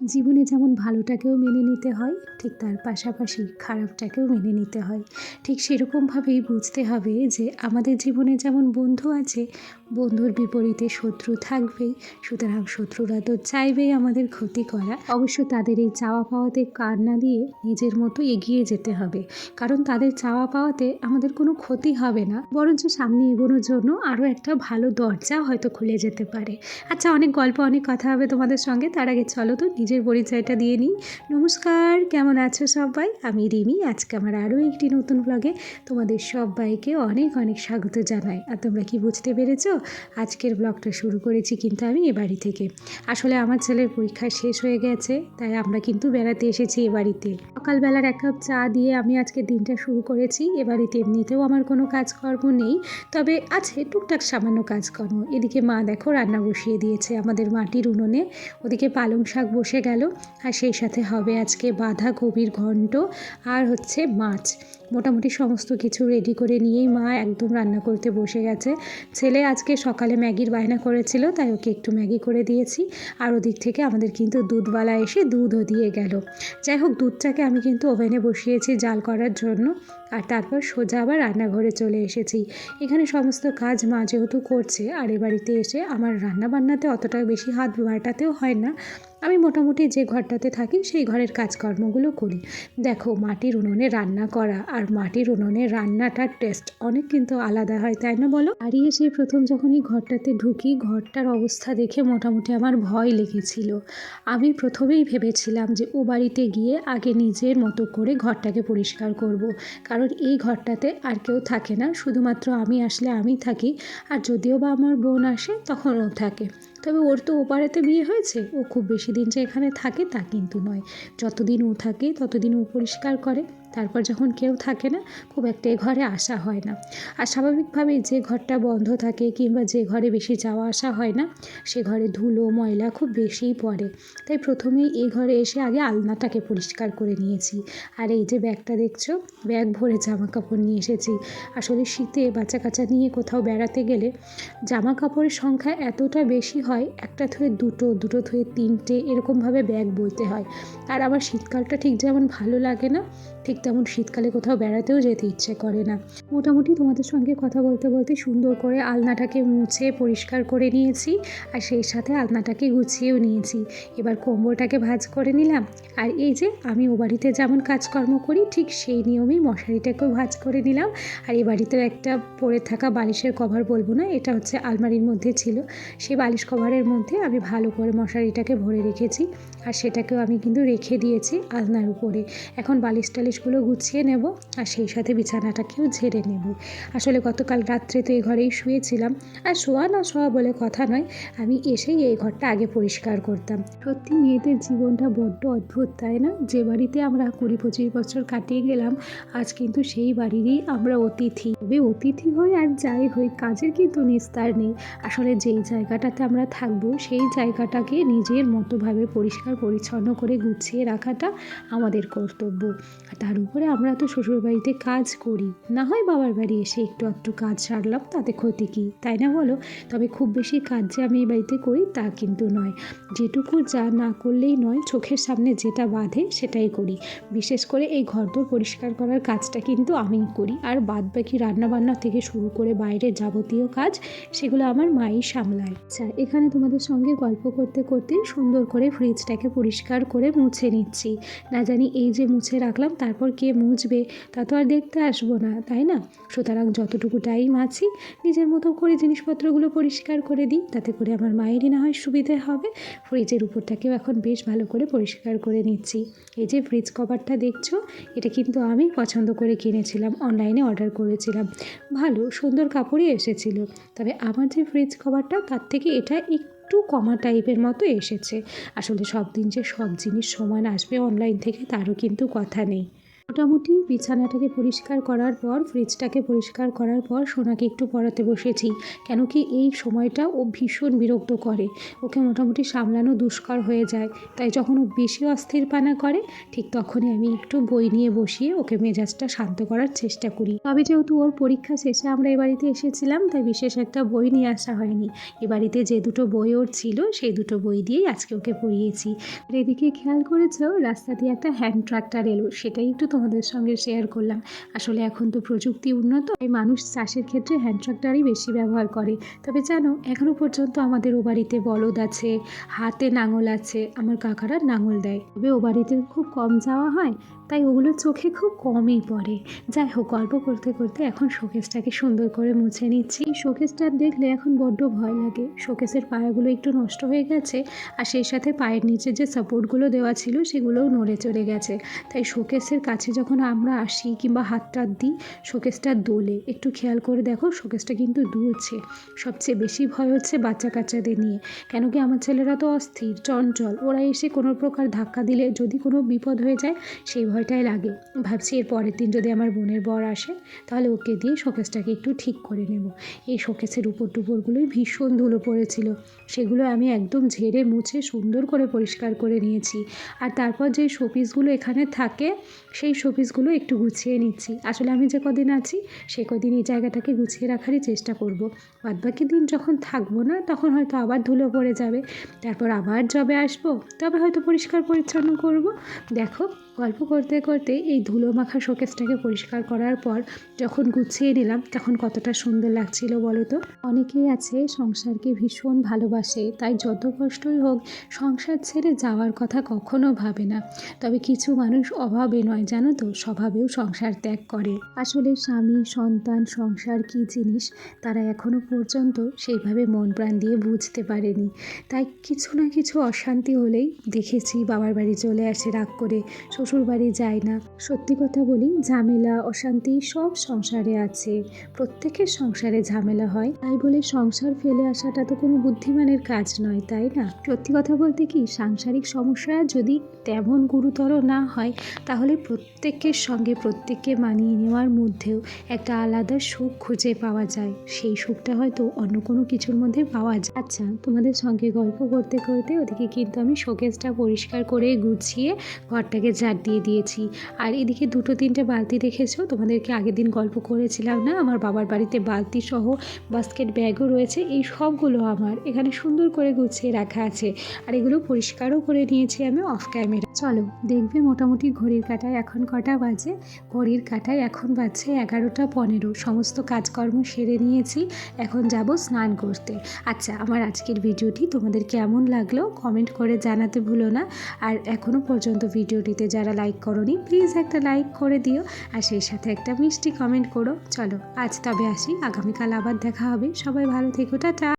জীবনে যেমন ভালোটাকেও মেনে নিতে হয়, ঠিক তার পাশাপাশি খারাপটাকেও মেনে নিতে হয়। ঠিক সেরকমভাবেই বুঝতে হবে যে, আমাদের জীবনে যেমন বন্ধু আছে, বন্ধুর বিপরীতে শত্রু থাকবেই, সুতরাং শত্রুরা তো চাইবেই আমাদের ক্ষতি করা। অবশ্য তাদের এই চাওয়া পাওয়াতে কার না দিয়ে নিজের মতো এগিয়ে যেতে হবে। কারণ তাদের চাওয়া পাওয়াতে আমাদের কোনো ক্ষতি হবে না। বরঞ্চ সামনে এগোনোর জন্য আরও একটা ভালো দরজা হয়তো খুলে যেতে পারে। আচ্ছা অনেক গল্প, অনেক কথা হবে তোমাদের সঙ্গে। তার আগে চলো তো নিজের পরিচয়টা দিয়ে নিই। নমস্কার, কেমন আছো সবাই? আমি রিমি, আজকে আমার আরও একটি নতুন ব্লগে তোমাদের সবাইকে অনেক অনেক স্বাগত জানাই। আর তোমরা কি বুঝতে পেরেছ? আজকের ব্লগটা শুরু করেছি কিন্তু আমি এ বাড়ি থেকে। আসলে আমার ছেলের পরীক্ষা শেষ হয়ে গেছে, তাই আমরা কিন্তু বেড়াতে এসেছি এ বাড়িতে। সকালবেলার এক কাপ চা দিয়ে আমি আজকে দিনটা শুরু করেছি। এ বাড়িতে এমনিতেও আমার কোনো কাজকর্ম নেই, তবে আছে টুকটাক সামান্য কাজকর্ম। এদিকে মা দেখো রান্না বসিয়ে দিয়েছে আমাদের মাটির উনুনে। ওদিকে পালং শাক বসে গেল। আর সেই সাথে হবে আজকে বাঁধা বাঁধাকপির ঘন্ট আর হচ্ছে মাছ। মোটামুটি সমস্ত কিছু রেডি করে নিয়েই মা একদম রান্না করতে বসে গেছে। ছেলে আজকে সকালে ম্যাগির বায়না করেছিল, তাই ওকে একটু ম্যাগি করে দিয়েছি। আর ওদিক থেকে আমাদের কিন্তু দুধওয়ালা এসে দুধও দিয়ে গেল। যাই হোক, দুধটাকে আমি কিন্তু ওভেনে বসিয়েছি জাল করার জন্য। আর তারপর সোজা আবার রান্নাঘরে চলে এসেছি। এখানে সমস্ত কাজ মা যেহেতু করছে, আর এ বাড়িতে এসে আমার রান্না বান্নাতে অতটা বেশি হাত বাটাতেও হয় না। আমি মোটামুটি যে ঘরটাতে থাকি সেই ঘরের কাজকর্মগুলো করি। দেখো, মাটির উনুনে রান্না করা আর মাটির উনুনে রান্নাটার টেস্ট অনেক কিন্তু আলাদা হয়, তাই না বলো? বাড়ি এসে প্রথম যখন এই ঘরটাতে ঢুকি, ঘরটার অবস্থা দেখে মোটামুটি আমার ভয় লেগেছিল। আমি প্রথমেই ভেবেছিলাম যে ও বাড়িতে গিয়ে আগে নিজের মতো করে ঘরটাকে পরিষ্কার করব। কারণ এই ঘরটাতে আর কেউ থাকে না, শুধুমাত্র আমি আসলে আমি থাকি। আর যদিও বা আমার বোন আসে তখন ও থাকে। তবে ওর তো ওপারেতে বিয়ে হয়েছে, ও খুব বেশি দিন যে এখানে থাকে তা কিন্তু নয়। যতদিন ও থাকে ততদিন ও পরিষ্কার করে। তারপর যখন কেউ থাকে না, খুব একটা এ ঘরে আসা হয় না। আর স্বাভাবিকভাবেই যে ঘরটা বন্ধ থাকে কিংবা যে ঘরে বেশি যাওয়া আসা হয় না, সে ঘরে ধুলো, ময়লা খুব বেশিই পড়ে। তাই প্রথমেই এই ঘরে এসে আগে আলনাটাকে পরিষ্কার করে নিয়েছি। আর এই যে ব্যাগটা দেখছ, ব্যাগ ভরে জামা কাপড় নিয়ে এসেছি। আসলে শীতে বাচ্চা কাচ্চা নিয়ে কোথাও বেড়াতে গেলে জামা কাপড়ের সংখ্যা এতটা বেশি হয়, একটা থুয়ে দুটো দুটো থুয়ে তিনটে, এরকমভাবে ব্যাগ বইতে হয়। আর আমার শীতকালটা ঠিক যেমন ভালো লাগে না, ঠিক তেমন শীতকালে কোথাও বেড়াতেও যেতে ইচ্ছে করে না। মোটামুটি তোমাদের সঙ্গে কথা বলতে বলতে সুন্দর করে আলনাটাকে মুছে পরিষ্কার করে নিয়েছি আর সেই সাথে আলনাটাকে গুছিয়েও নিয়েছি। এবার কোমরটাকে ভাজ করে নিলাম আর এই যে আমি ও বাড়িতে যেমন কাজকর্ম করি, ঠিক সেই নিয়মেই মশারিটাকেও ভাজ করে নিলাম। আর এই বাড়িতে একটা পরে থাকা বালিশের কভার বলব না, এটা হচ্ছে আলমারির মধ্যে ছিল। সেই বালিশ কভারের মধ্যে আমি ভালো করে মশারিটাকে ভরে রেখেছি আর সেটাকেও আমি কিন্তু রেখে দিয়েছি আলনার উপরে। এখন বালিশ টালিশগুলো গুছিয়ে নেব আর সেই সাথে বিছানাটাকেও ঝেড়ে নেব। আসলে গতকাল রাত্রে তো এই ঘরেই শুয়েছিলাম। আর শোয়া না শোয়া বলে কথা নয়, আমি এসেই এই ঘরটা আগে পরিষ্কার করতাম। সত্যি মেয়েদের জীবনটা বড্ড অদ্ভুত, তাই না? যে বাড়িতে আমরা কুড়ি পঁচিশ বছর কাটিয়ে গেলাম, আজ কিন্তু সেই বাড়িরই আমরা অতিথি। তবে অতিথি হই আর যাই হই, কাজের কিন্তু নিস্তার নেই। আসলে যেই জায়গাটাতে আমরা থাকব, সেই জায়গাটাকে নিজের মতোভাবে পরিষ্কার পরিচ্ছন্ন করে গুছিয়ে রাখাটা আমাদের কর্তব্য। তার উপরে আমরা তো শ্বশুরবাড়িতে কাজ করি। না হয় বাবার বাড়ি এসে একটু একটু কাজ সারলাম, তাতে ক্ষতি কী? তাই না বলো? তবে খুব বেশি কাজ যে আমি এই বাড়িতে করি তা কিন্তু নয়। যেটুকু যা না করলেই নয়, চোখের সামনে যেটা বাঁধে সেটাই করি। বিশেষ করে এই ঘরদোর পরিষ্কার করার কাজটা কিন্তু আমিই করি। আর বাদ বাকি রান্নাবান্না থেকে শুরু করে বাইরের যাবতীয় কাজ, সেগুলো আমার মাই সামলায়। আচ্ছা এখানে তোমাদের সঙ্গে গল্প করতে করতে সুন্দর করে ফ্রিজটাকে পরিষ্কার করে মুছে নিচ্ছি। না জানি এই যে মুছে রাখলাম, তারপর কে মুছবে তা তো আর দেখতে আসব না, তাই না? সুতরাং যতটুকু টাইম আছি, নিজের মতো করে জিনিসপত্রগুলো পরিষ্কার করে দিই, তাতে করে আমার মায়েরই না হয় সুবিধে হবে। ফ্রিজের উপরটাকেও এখন বেশ ভালো করে পরিষ্কার করে নিচ্ছি। এই যে ফ্রিজ কভারটা দেখছ, এটা কিন্তু আমি পছন্দ করে কিনেছিলাম অনলাইনে অর্ডার করেছিলাম। ভালো, সুন্দর কাপড়ই এসেছিল। তবে আমার যে ফ্রিজ কভারটা তার থেকে এটা একটু কমা টাইপের মতো এসেছে। আসলে সব দিন যে সব জিনিস সমান আসবে অনলাইন থেকে, তারও কিন্তু কথা নেই। মোটামুটি বিছানাটাকে পরিষ্কার করার পর ফ্রিজটাকে পরিষ্কার করার পর সোনাকে একটু পড়াতে বসেছি। কেন কি এই সময়টা ও ভীষণ বিরক্ত করে। ওকে মোটামুটি সামলানো দুষ্কর হয়ে যায়। তাই যখন ও বেশি অস্থির পানা করে, ঠিক তখনই আমি একটু বই নিয়ে বসিয়ে ওকে মেজাজটা শান্ত করার চেষ্টা করি। তবে যেহেতু ওর পরীক্ষা শেষে আমরা এ বাড়িতে এসেছিলাম, তাই বিশেষ একটা বই নিয়ে আসা হয়নি। এ বাড়িতে যে দুটো বই ওর ছিল, সেই দুটো বই দিয়েই আজকে ওকে পড়িয়েছি। আর এদিকে খেয়াল করেছ, রাস্তা দিয়ে একটা হ্যান্ড ট্রাক্টর এলো, সেটাই একটু তোমাদের সঙ্গে শেয়ার করলাম। আসলে এখন তো প্রযুক্তি উন্নত, তাই মানুষ চাষের ক্ষেত্রে হ্যান্ড ট্রাক্টরই বেশি ব্যবহার করে। তবে জানো এখনও পর্যন্ত আমাদের ও বাড়িতে বলদ আছে, হাতে নাঙল আছে, আমার কাকারা নাঙল দেয়। তবে ও বাড়িতে খুব কম যাওয়া হয়, তাই ওগুলো চোখে খুব কমই পড়ে। যাই হোক, গল্প করতে করতে এখন শোকেসটাকে সুন্দর করে মুছে নিচ্ছি। শোকেসটা দেখলে এখন বড্ড ভয় লাগে। শোকেসের পায়াগুলো একটু নষ্ট হয়ে গেছে, আর সেই সাথে পায়ের নিচে যে সাপোর্টগুলো দেওয়া ছিল, সেগুলোও নড়ে চড়ে গেছে। তাই শোকেসের কাছে যখন আমরা আসি কিংবা হাত টাত দিই, শোকেসটা দোলে। একটু খেয়াল করে দেখো, শোকেসটা কিন্তু দুলছে। সবচেয়ে বেশি ভয় হচ্ছে বাচ্চা কাচ্চাদের নিয়ে। কেন কি আমার ছেলেরা তো অস্থির, চঞ্চল। ওরা এসে কোনো প্রকার ধাক্কা দিলে যদি কোনো বিপদ হয়ে যায়, সেই ভয়টাই লাগে। ভাবছি এর পরের দিন যদি আমার বোনের বর আসে, তাহলে ওকে দিয়ে শোকেসটাকে একটু ঠিক করে নেব। এই শোকেসের উপর টুপরগুলোই ভীষণ ধুলো পড়েছিল। সেগুলো আমি একদম ঝেড়ে মুছে সুন্দর করে পরিষ্কার করে নিয়েছি। আর তারপর যে শোপিসগুলো এখানে থাকে, সেই শোপিসগুলো একটু গুছিয়ে নিচ্ছি। আসলে আমি যে কদিন আছি, সে কদিন এই জায়গাটাকে গুছিয়ে রাখারই চেষ্টা করব। বাদবাকি দিন যখন থাকব না, তখন হয়তো আবার ধুলো পড়ে যাবে। তারপর আবার জবে আসব, তবে হয়তো পরিষ্কার পরিচ্ছন্ন করব। দেখো গল্প করতে করতে এই ধুলো মাখা শোকেসটাকে পরিষ্কার করার পর যখন গুছিয়ে নিলাম, তখন কতটা সুন্দর লাগছিল বলো তো? অনেকেই আছে সংসারকে ভীষণ ভালোবাসে, তাই যত কষ্টই হোক সংসার ছেড়ে যাওয়ার কথা কখনো ভাবে না। তবে কিছু মানুষ অভাবে নয়, জানো তো, স্বভাবেও সংসার ত্যাগ করে। আসলে স্বামী, সন্তান, সংসার কী জিনিস? তারা এখনও পর্যন্ত সেইভাবে মন প্রাণ দিয়ে বুঝতে পারেনি। তাই কিছু না কিছু অশান্তি হলেই দেখেছি বাবার বাড়ি চলে আসে রাগ করে। শ্বশুর বাড়ি যায় না। সত্যি কথা বলি, ঝামেলা, অশান্তি সব সংসারে আছে। প্রত্যেকের সংসারে ঝামেলা হয়। তাই বলে সংসার ফেলে আসাটা তো কোনো বুদ্ধিমানের কাজ নয়, তাই না? সত্যি কথা বলতে কি, সাংসারিক সমস্যা যদি তেমন গুরুতর না হয়, তাহলে প্রত্যেকের সঙ্গে প্রত্যেককে মানিয়ে নেওয়ার মধ্যেও একটা আলাদা সুখ খুঁজে পাওয়া যায়। সেই সুখটা হয়তো অন্য কোনো কিছুর মধ্যে পাওয়া যায়। আচ্ছা তোমাদের সঙ্গে গল্প করতে করতে ওদিকে কিন্তু আমি শোকেসটা পরিষ্কার করে গুছিয়ে ঘরটাকে ঝাড় দিয়ে দিয়েছি। আর এদিকে দুটো তিনটে বালতি দেখেছ? তোমাদেরকে আগের দিন গল্প করেছিলাম না? আমার বাবার বাড়িতে বালতি সহ বাস্কেট ব্যাগও রয়েছে। এই সবগুলো আমার। এখানে সুন্দর করে গুছিয়ে রাখা আছে। আর এগুলো পরিষ্কারও করে নিয়েছি আমি অফ ক্যামেরা চলো, দেখবে মোটামুটি ঘড়ির কাটায় এখন কটা বাজে? ঘড়ির কাটায় এখন বাজছে এগারোটা পনেরো। সমস্ত কাজকর্ম সেরে নিয়েছি। এখন যাব স্নান করতে। আচ্ছা আমার আজকের ভিডিওটি তোমাদের কেমন লাগল? কমেন্ট করে জানাতে ভুলো না। আর এখনও পর্যন্ত ভিডিওটিতে যারা লাইক করনি প্লিজ একটা লাইক করে দিও। আর সেই সাথে একটা মিষ্টি কমেন্ট করো। চলো, আজ তবে আসি। আগামীকাল আবার দেখা হবে। সবাই ভালো থেকো, টাটা।